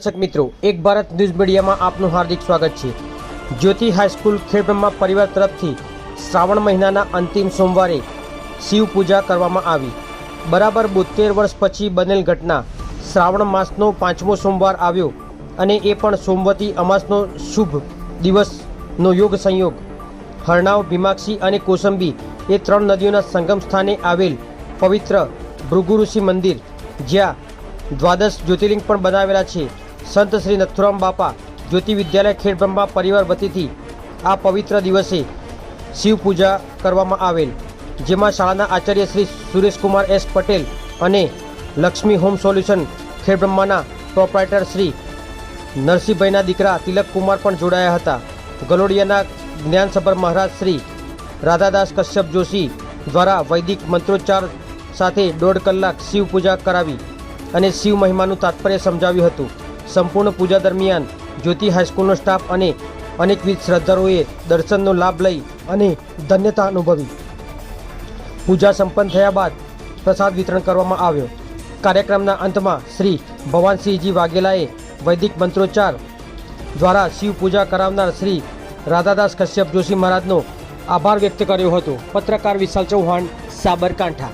દર્શક મિત્રો, એક ભારત ન્યૂઝ મીડિયામાં આપનું હાર્દિક સ્વાગત છે. જ્યોતિ હાઈસ્કૂલ ખેડબ્રહ્મા પરિવાર તરફથી શ્રાવણ મહિનાના અંતિમ સોમવારે શિવ પૂજા કરવામાં આવી. બરાબર બોતેર વર્ષ પછી બનેલ ઘટના શ્રાવણ માસનો પાંચમો સોમવાર આવ્યો અને એ પણ સોમવતી અમાસનો શુભ દિવસનો યોગ સંયોગ. હરણાવ, ભીમાક્ષી અને કોસંબી એ ત્રણ નદીઓના સંગમ સ્થાને આવેલ પવિત્ર ભૃગુ ઋષિ મંદિર, જ્યાં દ્વાદશ જ્યોતિર્લિંગ પણ બનાવેલા છે. સંત શ્રી નથુરામ બાપા જ્યોતિ વિદ્યાલય ખેડબ્રહ્મા પરિવાર વતીથી આ પવિત્ર દિવસે શિવ પૂજા કરવામાં આવેલ, જેમાં શાળાના આચાર્ય શ્રી સુરેશકુમાર એસ પટેલ અને લક્ષ્મી હોમ સોલ્યુશન ખેડબ્રહ્માના પ્રોપરાઇટર શ્રી નરસિંહભાઈના દીકરા તિલકકુમાર પણ જોડાયા હતા. ગલોડિયાના જ્ઞાનસભર મહારાજ શ્રી રાધાદાસ કશ્યપ જોશી દ્વારા વૈદિક મંત્રોચ્ચાર સાથે દોઢ કલાક શિવ પૂજા કરાવી અને શિવ મહિમાનું તાત્પર્ય સમજાવ્યું હતું. સંપૂર્ણ પૂજા દરમિયાન જ્યોતિ હાઈસ્કૂલનો સ્ટાફ અને અનેકવિધ શ્રદ્ધાળુઓએ દર્શનનો લાભ લઈ અને ધન્યતા અનુભવી. પૂજા સંપન્ન થયા બાદ પ્રસાદ વિતરણ કરવામાં આવ્યો. કાર્યક્રમના અંતમાં શ્રી ભવાનસિંહજી વાઘેલાએ વૈદિક મંત્રોચ્ચાર દ્વારા શિવ પૂજા કરાવનાર શ્રી રાધાદાસ કશ્યપ જોશી મહારાજનો આભાર વ્યક્ત કર્યો હતો. પત્રકાર વિશાલ ચૌહાણ, સાબરકાંઠા.